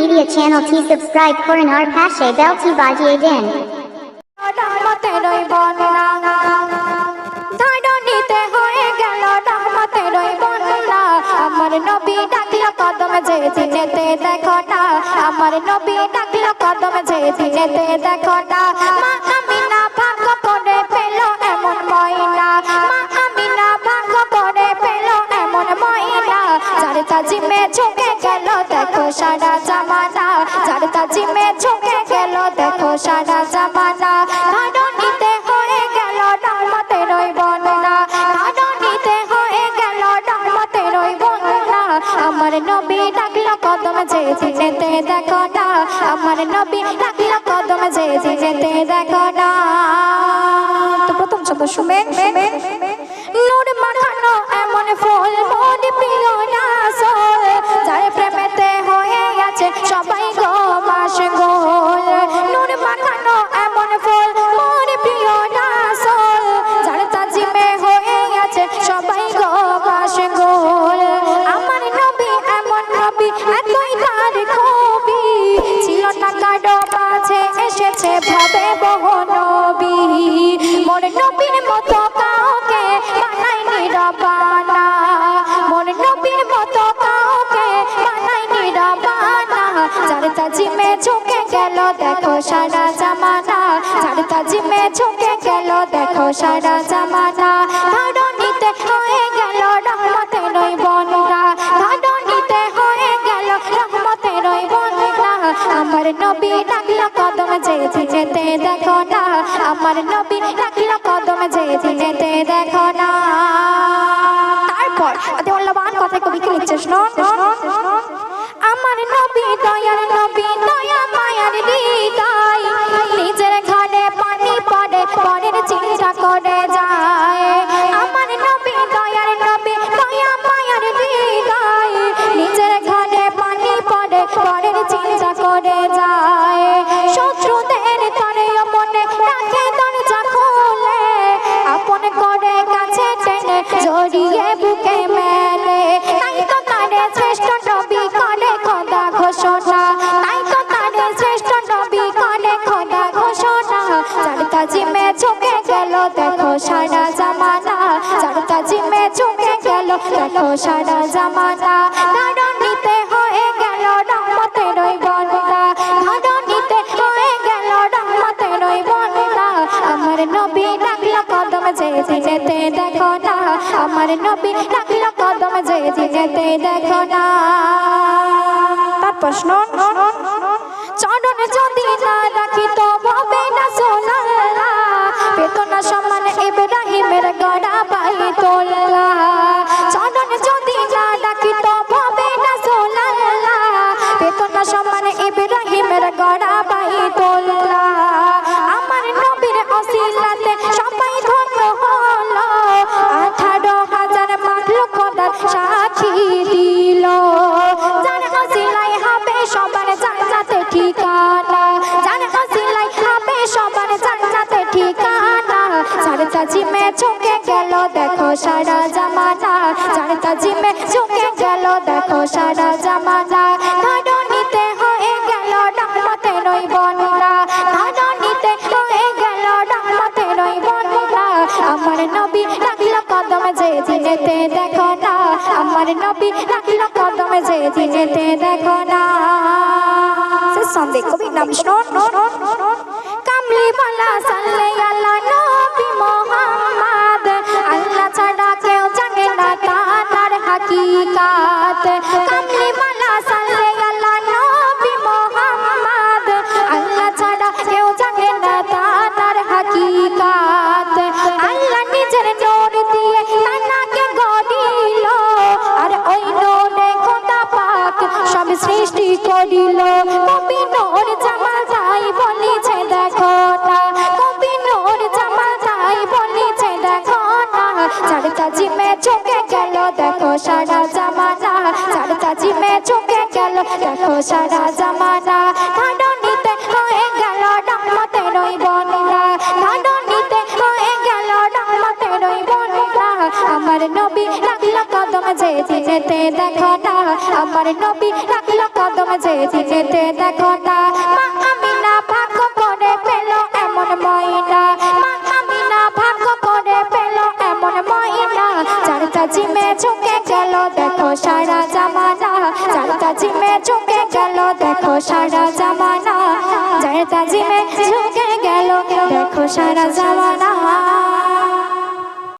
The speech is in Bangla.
Media channel T subscribe বন্যা ধরণীতে হয়ে গেল ডামতেরই বন্যা আমার নবী ডাকল কদমে যে যেতে দেখো না আমার নবী ডাকল কদমে যে যেতে দেখো না মা আমিনা ভাগ্য করে পেল এমন ময়না মা আমিনা ভাগ্য করে পেল এমন ময়না যার তাজিমে ঝুঁকে গেল দেখো সারা তাজিমে ঝুঁকে গেল, দেখো সারা জামানা। ধরণীতে হয়ে গেল ডামতের ওই বন্যা ধরণীতে হয়ে গেল ডামতের ওই বন্যা আমার নবী ডাকলো কদম যে যেতে দেখো না। আমার নবী ডাকলো কদম যে যেতে দেখো না। প্রথম শব্দ নূর মাখানো এমন ফুল কারও মাঝে এসেছে ভাবে বহু নবী। মোর নবীর মতো কাউকে বানাইনি রবানা। মোর নবীর মতো কাউকে বানাইনি রবানা। যার তাজিমে ঝুঁকে গেল, দেখো সারা জামানা। যার তাজিমে ঝুঁকে গেল, দেখো সারা জামানা। নবী ডাকলো কদম যেতে যেতে দেখো না। আমার নবী ডাকলো কদম যেতে যেতে দেখো না। তারপর মূল্যবান কথা কবিকে লিখছে? শুনুন আমার নবী, দয়ার নবী জড়িয়ে বুকে মেলে। তাই তো তারে শ্রেষ্ঠ নবী করে খোদা ঘোষণা। তাই তো তারে শ্রেষ্ঠ নবী করে খোদা ঘোষণা। চারটা জিমে ঝুঁকে গেল, দেখো সারা জামানা। চারটা জিমে ঝুঁকে গেল, দেখো সারা জামানা। আমার নবী ডাকলো কদম যে যেতে দেখো না। তার প্রশ্ন, চরণ যদি না রাখি তো হবে না সোনাল্লা বেতনা সমান ইব্রাহিমের গড়া পাই তোল্লা চরণ যদি না রাখি তো না সোনাল্লা বেতনা সমান গড়া পাই তোল্লা আমার নবীর অসিলাতে সারা জামানা যার তাজিমে ঝুঁকে গেল। দেখো সারা জামানা ধরণীতে হয়ে গেল রহমতের ওই বন্যা ধরণীতে হয়ে গেল রহমতের ওই বন্যা আমার নবী রাখল কদম যে যেতে দেখো না। আমার নবী রাখল কদম যে যেতে দেখো না। সন্দেহ কবি নাম শুনুন কামলি বালা সাল্লে আল্লাহ নবী মোহাম্মদ তার জিমে চোখে গেল, দেখো সারা জামানা। ধাননিতে হয়ে গেল ডাকমতে রই বনিরা ধাননিতে হয়ে গেল ডাকমতে রই বনিরা আমার নবী রাখল কদম যে দিনেতে দেখো না আমার নবী রাখল কদম যে দিনেতে দেখো না তাজিমে ঝুঁকে গেল দেখো সারা জামানা। যার তাজিমে ঝুঁকে গেল দেখো সারা জামানা।